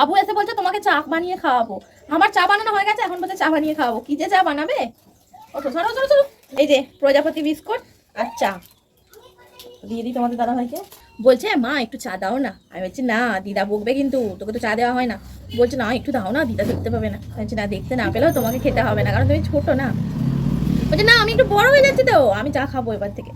বাবু এসে বলছে, তোমাকে চা বানিয়ে খাওয়াবো। আমার চা বানানো হয়ে গেছে, এখন বলছে, চা বানিয়ে খাওয়াবো। কি যে চা বানাবে? ওঠো, সরো সরো সরো। এই যে, প্রজাপতি বিস্কুট আর চা। দিয়ে দিই তোমাদের দাদা ভাইকে বলছে, মা, একটু চা দাও না। আমি বলছি, না, দিদা বকবে কিন্তু, তোকে তো চা দেওয়া হয় না। বলছে, না, একটু দাও না, দিদা দেখতে পাবে না। বলছি, না, দেখতে না পেলেও তোমাকে খেতে হবে না, কারণ তুমি ছোটো না। বলছে, না, আমি একটু বড় হয়ে যাচ্ছি তো, আমি চা খাব এবার থেকে।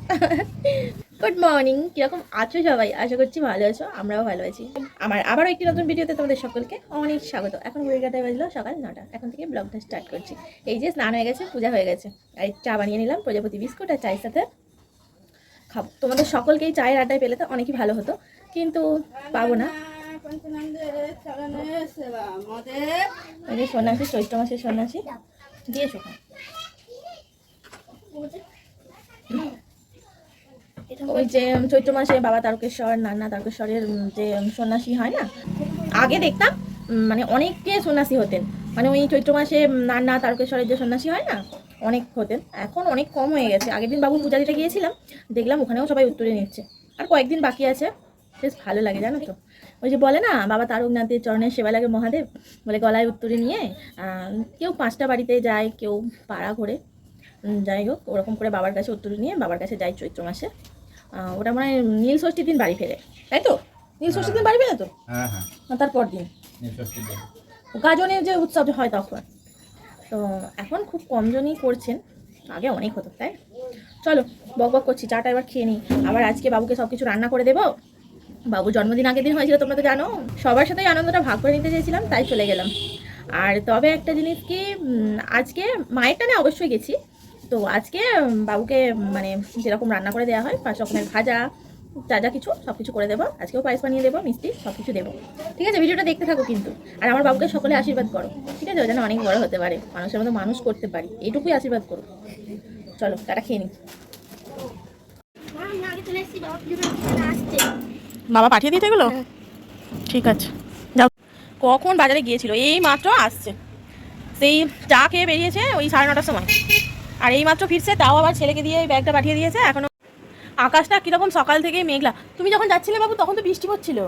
গুড মর্নিং কীরকম আছো সবাই? আশা করছি ভালো আছো, আমরাও ভালো আছি। আমার আবারও একটি নতুন ভিডিওতে তোমাদের সকলকে অনেক স্বাগত। এখন ঘড়ি কাটায় বাজলো সকাল নটা। এখন থেকে ব্লগটা স্টার্ট করছি। এই যে স্নান হয়ে গেছে, পূজা হয়ে গেছে। আর চা বানিয়ে নিলাম, প্রজাপতি বিস্কুট আর চায়ের সাথে খাব। তোমাদের সকলকেই চায়ের আড্ডায় পেলে তো অনেকই ভালো হতো, কিন্তু পাবো না। সন্ন্যাসী চৈত্র মাসের সন্ন্যাসী। দিয়েছ। ওই যে চৈত্র মাসে বাবা তারকেশ্বর নানা তারকেশ্বরের যে সন্ন্যাসী হয় না? আগে দেখতাম মানে অনেকে সন্ন্যাসী হতেন। মানে ওই চৈত্র মাসে উম, নানা তারকেশ্বরের যে সন্ন্যাসী হয় না অনেক হতেন। এখন অনেক কম হয়ে গেছে। আগের দিন বাবু পূজা দিতে গিয়েছিলাম দেখলাম ওখানেও সবাই উত্তরে নিচ্ছে। আর কয়েকদিন বাকি আছে। বেশ ভালো লাগে জানো তো। ওই যে বলে না বাবা তারকনাথের চরণের সেবা লাগে মহাদেব বলে গলায় উত্তরে নিয়ে কেউ পাঁচটা বাড়িতে যায় কেউ পাড়া করে যাই হোক ওরকম করে বাবার কাছে উত্তরে নিয়ে বাবার কাছে যায় চৈত্র মাসে। ওটা মানে নীল ষষ্ঠীর দিন বাড়ি ফেরে তাই তো? নীল ষষ্ঠীর দিন বাড়ি ফেরে তো? হ্যাঁ হ্যাঁ। তারপর দিন। গাজনের যে উৎসব হয় তখন। তো এখন খুব কমজনই করছেন আগে অনেক হতো তাই? চলো বক বক করছি চাটা এবার খেয়ে নিই। আবার আজকে বাবুকে সব কিছু রান্না করে দেবো। বাবু জন্মদিন আগের দিন হয়েছিল তোমরা তো জানো। সবার সাথেই আনন্দটা ভাগ করে নিতে চেয়েছিলাম তাই চলে গেলাম। আর তবে একটা জিনিস কি আজকে মায়ের টানে অবশ্যই গেছি। তো আজকে বাবুকে মানে যেরকম রান্না করে দেওয়া হয় পাঁচ রকমের ভাজা, যা যা কিছু সব কিছু করে দেবো। আজকেও পায়েস বানিয়ে দেবো, মিষ্টি সব কিছু দেবো। ঠিক আছে, ভিডিওটা দেখতে থাকো কিন্তু। আর আমার বাবুকে সকলে আশীর্বাদ করো। ঠিক আছে, ও যেন অনেক বড় হতে পারে। মানুষের মতো মানুষ করতে পারি। এইটুকুই আশীর্বাদ করো। চলো তারা খেয়ে নিই। বাবা পাঠিয়ে দিতে গেলো ঠিক আছে। যাও। কখন বাজারে গিয়েছিল? এই মাত্র আসছে। সেই চা খেয়ে বেরিয়েছে ওই সাড়ে নটার সময়। আর এই মাত্র ফিরছে তাও আবার ছেলেকে দিয়ে এই ব্যাগটা পাঠিয়ে দিয়েছে এখনও আকাশটা কীরকম সকাল থেকেই মেঘলা। তুমি যখন যাচ্ছিলে বাবু তখন তো বৃষ্টি পড়ছিল।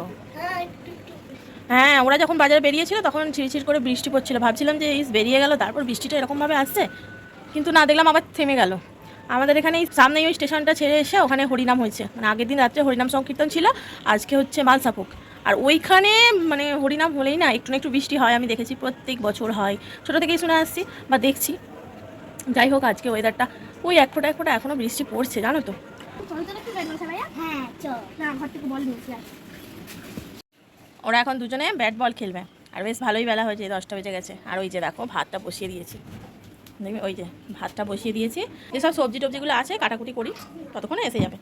হ্যাঁ ওরা যখন বাজারে বেরিয়েছিল তখন ছিড়ছিড় করে বৃষ্টি পড়ছিল। ভাবছিলাম যে ইস বেরিয়ে গেল তারপর বৃষ্টিটা এরকমভাবে আসছে। কিন্তু না দেখলাম আবার থেমে গেল। আমাদের এখানে এই সামনেই ওই স্টেশনটা ছেড়ে এসে ওখানে হরিনাম হয়েছে। মানে আগের দিন রাত্রে হরিনাম সংকীর্তন ছিল আজকে হচ্ছে মালসাপুক। আর ওইখানে মানে হরিনাম হলেই না একটু না একটু বৃষ্টি হয় আমি দেখেছি প্রত্যেক বছর হয়। ছোটো থেকেই শুনে আসছি বা দেখছি। যাই হোক আজকে ওয়েদারটা ওই এক ফোঁটা এক ফোঁটা এখনও বৃষ্টি পড়ছে জানো তো? হ্যাঁ ওরা এখন দুজনে ব্যাট বল খেলবে। আর বেশ ভালোই বেলা হয়েছে দশটা বেজে গেছে। আর ওই যে দেখো ভাতটা বসিয়ে দিয়েছি। দেখবি ওই যে ভাতটা বসিয়ে দিয়েছি। যেসব সবজি টবজিগুলো আছে কাটাকুটি করি ততক্ষণে এসে যাবে।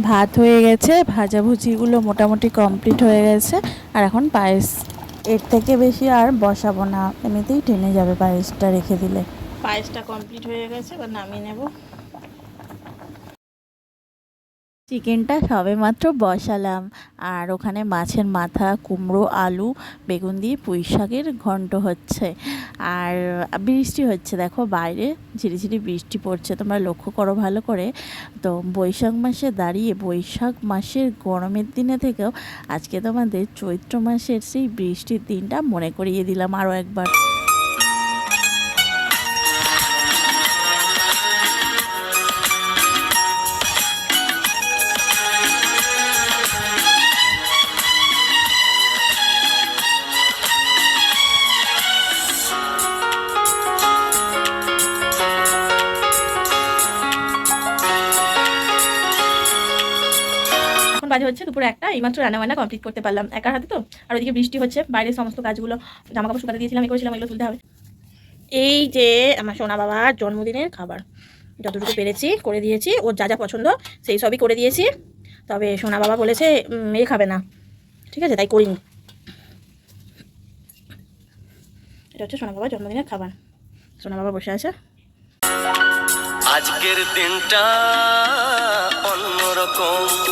ভাত হয়ে গেছে ভাজাভুজিগুলো মোটামুটি কমপ্লিট হয়ে গেছে। আর এখন পায়েস। এর থেকে বেশি আর বসাবো না। এমনিতেই টেনে যাবে পায়েসটা রেখে দিলে। পায়েসটা কমপ্লিট হয়ে গেছে এবার নামিয়ে নেব। চিকেনটা সবে মাত্র বসালাম। আর ওখানে মাছের মাথা, কুমড়ো, আলু, বেগুন দিয়ে পুঁই শাকের ঘন্ট হচ্ছে। আর বৃষ্টি হচ্ছে, দেখো বাইরে ঝিরিঝিরি বৃষ্টি পড়ছে, তোমরা লক্ষ্য করো ভালো করে। তো বৈশাখ মাসে দাঁড়িয়ে, বৈশাখ মাসের গরমের দিনে থেকেও আজকে তোমাদের চৈত্র মাসের সেই বৃষ্টির দিনটা মনে করিয়ে দিলাম আরও একবার। বাজে হচ্ছে, দুপুর একটা, এইমাত্র রান্না বান্না কমপ্লিট করতে পারলাম একার হাতে তো। আর ওইদিকে বৃষ্টি হচ্ছে বাইরের সমস্ত কাজগুলো জামা কাপড় শুকাতে দিয়েছিলাম এই করেছিলাম, এগুলো তুলতে হবে। এই যে আমার সোনা বাবার জন্মদিনের খাবার, যতটুকু পেরেছি করে দিয়েছি, ওর যা যা পছন্দ সেই সবই করে দিয়েছি। তবে সোনা বাবা বলেছে এ খাবে না। ঠিক আছে, তাই করিনি। এটা হচ্ছে সোনা বাবার জন্মদিনের খাবার। সোনা বাবা বসে আছে। আজকের দিনটা অন্যরকম।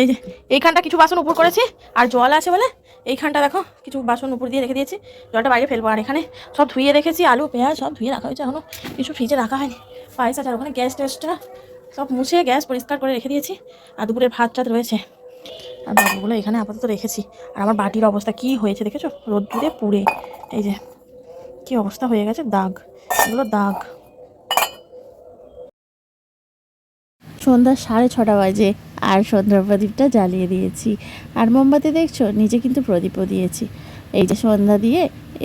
এই যে এইখানটা কিছু বাসন উপর করেছি, আর জল আছে বলে এইখানটা দেখো, কিছু বাসন উপর দিয়ে রেখে দিয়েছি, জলটা বাইরে ফেলব। আর এখানে সব ধুয়ে রেখেছি, আলু, পেঁয়াজ সব ধুয়ে রাখা হয়েছে এখনও, কিছু ফ্রিজে রাখা হয়নি। পায়েস আছে, আর ওখানে গ্যাস টেস্টটা সব মুছে গ্যাস পরিষ্কার করে রেখে দিয়েছি, আর দুপুরের ভাত টাত রয়েছে। আর বাবুগুলো এখানে আপাতত রেখেছি। আর আমার বাটির অবস্থা কি হয়েছে দেখেছ? রোদ্দুরে পুড়ে। এই যে, কি অবস্থা হয়ে গেছে? দাগ। এগুলো দাগ। সন্ধ্যা সাড়ে ছটা বাজে। আর সন্ধ্যার প্রদীপটা জ্বালিয়ে দিয়েছি। আর মোমবাতি দেখছ? নিচে কিন্তু প্রদীপও দিয়েছি। এই যে সন্ধ্যা দিয়ে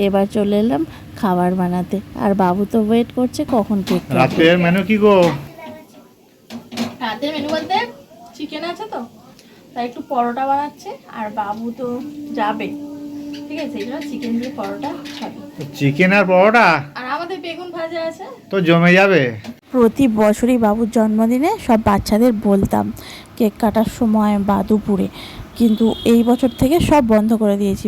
এবার চলে এলাম খাবার বানাতে। আর বাবু তো ওয়েট করছে কখন কেক রাতের মেনু কি গো? রাতের মেনু বলতে চিকেন আছে তো? তাই একটু পরোটা বানাচ্ছে আর বাবু তো যাবে। ঠিক আছে এই চিকেন দিয়ে পরোটা খাবে। চিকেন আর পরোটা? আর আমাদের বেগুন ভাজা আছে। তো জমে যাবে। প্রতি বছরই বাবুর জন্মদিনে সব বাচ্চাদের বলতাম কেক কাটার সময় বা দুপুরে। কিন্তু এই বছর থেকে সব বন্ধ করে দিয়েছি।